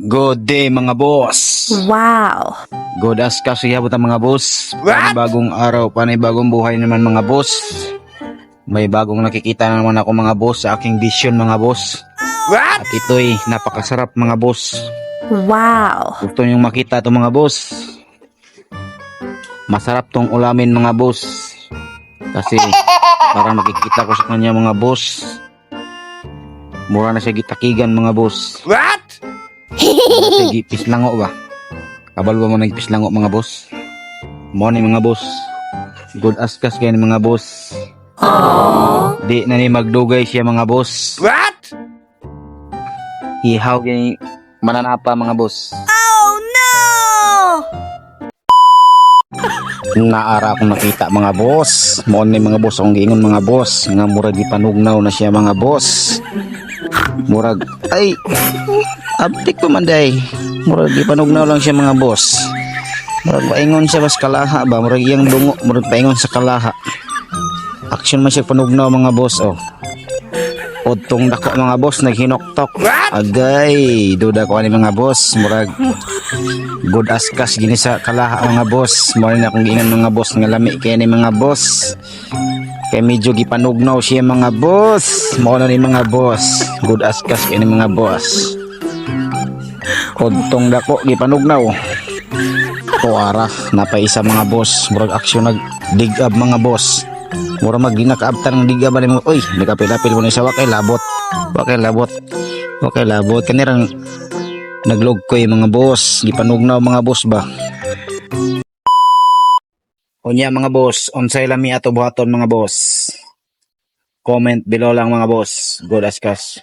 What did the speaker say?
Good day mga boss. Wow. Good as kasi habot ang mga boss. Panibagong araw, panibagong buhay naman mga boss. May bagong nakikita na naman ako mga boss sa aking vision mga boss. At ito'y napakasarap mga boss. Wow. Gusto niyong makita to mga boss. Masarap tong ulamin mga boss. Kasi parang nakikita ko sa kanya mga boss. Mura na siya gitakigan mga boss. What? Sige, pislango ba? Kabal ba mo ng pislango mga boss? Morning mga boss. Good askas kayo mga boss. Di na ni magdugay siya mga boss. What? Ihaw gani mananapa mga boss. Oh no! Naara akong nakita mga boss. Morning mga boss akong giingon mga boss. Nga murag ipanugnaw na siya mga boss. Murag ay abtik pa man day. Murag ipanugnaw lang siya mga boss. Murag paingon siya bas kalaha ba? Murag iyang dungo, murag paingon sa kalaha. Action man siya panugnaw mga boss oh. Udtong dako mga boss naghinoktok. Agay, duda ko ani mga boss, murag good as cash gini sa kalaha mga boss. Mo na akong giingan mga boss nga lami kay ni mga boss. Kay medyo gipanugnaw siya mga boss. Mo na ni mga boss. Good as cash kay ni mga boss. Udtong dako gipanugnaw. Tuara, napaisa mga boss. Murag aksyon nag dig up mga boss. Mura mag nakaabtan ng diga ba mo. Uy, nakapilapil mo na isa wakay labot. Wakay labot. Wakay labot. Kanirang naglog ko yung mga boss. Gipanugnaw mga boss ba. Unya mga boss, unsay lami ato buhaton mga boss. Comment below lang mga boss. Good as cash.